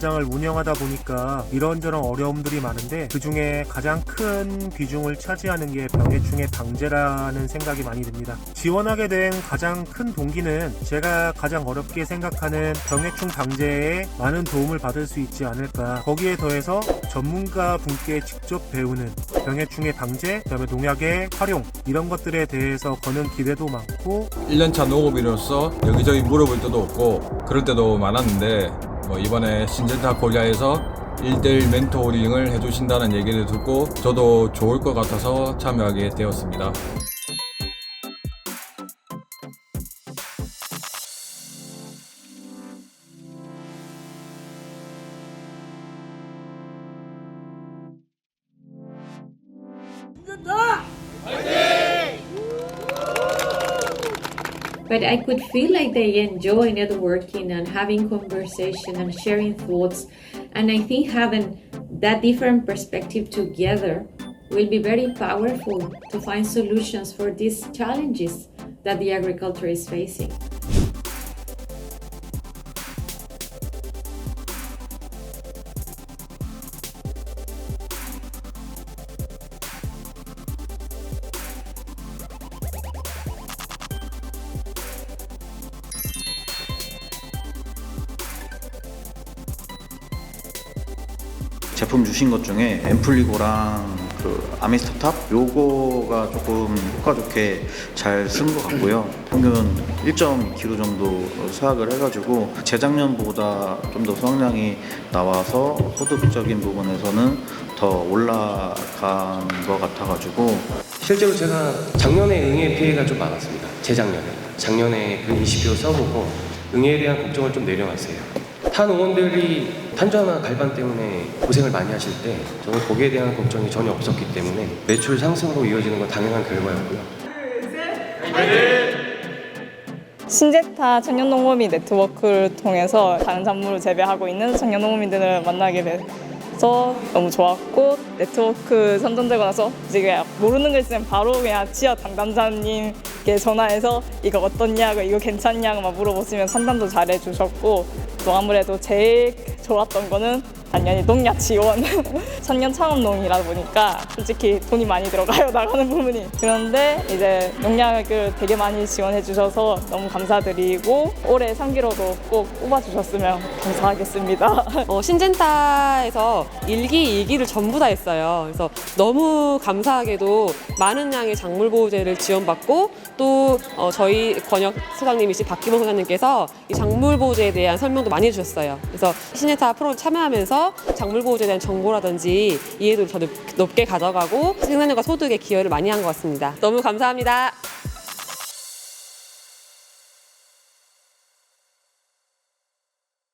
농장을 운영하다 보니까 이런저런 어려움들이 많은데 그 중에 가장 큰 비중을 차지하는 게 병해충의 방제라는 생각이 많이 듭니다. 지원하게 된 가장 큰 동기는 제가 가장 어렵게 생각하는 병해충 방제에 많은 도움을 받을 수 있지 않을까. 거기에 더해서 전문가 분께 직접 배우는 병해충의 방제, 그다음에 농약의 활용 이런 것들에 대해서 거는 기대도 많고 1년차 농업인으로서 여기저기 물어볼 때도 없고 그럴 때도 많았는데 뭐 이번에 신젠타 코리아에서 1대1 멘토 링을 해주신다는 얘기를 듣고 저도 좋을 것 같아서 참여하게 되었습니다. But I could feel like they enjoy networking and having conversation and sharing thoughts. And I think having that different perspective together will be very powerful to find solutions for these challenges that the agriculture is facing. 제품 주신 것 중에 앰플리고랑 그 아미스타탑 요거가 조금 효과 좋게 잘 쓴 것 같고요. 평균 1.2kg 정도 수확을 해가지고 재작년보다 좀 더 수확량이 나와서 소득적인 부분에서는 더 올라간 것 같아가지고 실제로 제가 작년에 응애 피해가 좀 많았습니다. 재작년에. 작년에 그 20표 써보고 응애에 대한 걱정을 좀 내려놨어요. 타 농원들이 탄저나 갈반 때문에 고생을 많이 하실 때 저는 거기에 대한 걱정이 전혀 없었기 때문에 매출 상승으로 이어지는 건 당연한 결과였고요. 신제타 청년농업인 네트워크를 통해서 다른 작물을 재배하고 있는 청년농업인들을 만나게 돼서 너무 좋았고 네트워크 선정되고 나서 이제 그냥 모르는 거 있으면 바로 그냥 지역 담당자님께 전화해서 이거 어떻냐고 이거 괜찮냐고 막 물어보시면 상담도 잘해주셨고 또 아무래도 제일 좋았던 거는 당연히 농약 지원 천년 창업농이다 보니까 솔직히 돈이 많이 들어가요 나가는 부분이 그런데 이제 농약을 되게 많이 지원해 주셔서 너무 감사드리고 올해 3기로도 꼭 뽑아주셨으면 감사하겠습니다 어, 신젠타에서 1기, 2기를 전부 다 했어요. 그래서 너무 감사하게도 많은 양의 작물 보호제를 지원받고 또 어, 저희 권역 소장님이신 박기범 소장님께서 이 작물 보호제에 대한 설명도 많이 해주셨어요. 그래서 신젠타 프로 참여하면서 작물 보호제에 대한 정보라든지 이해도를 더 높, 높게 가져가고 생산량과 소득에 기여를 많이 한 것 같습니다. 너무 감사합니다.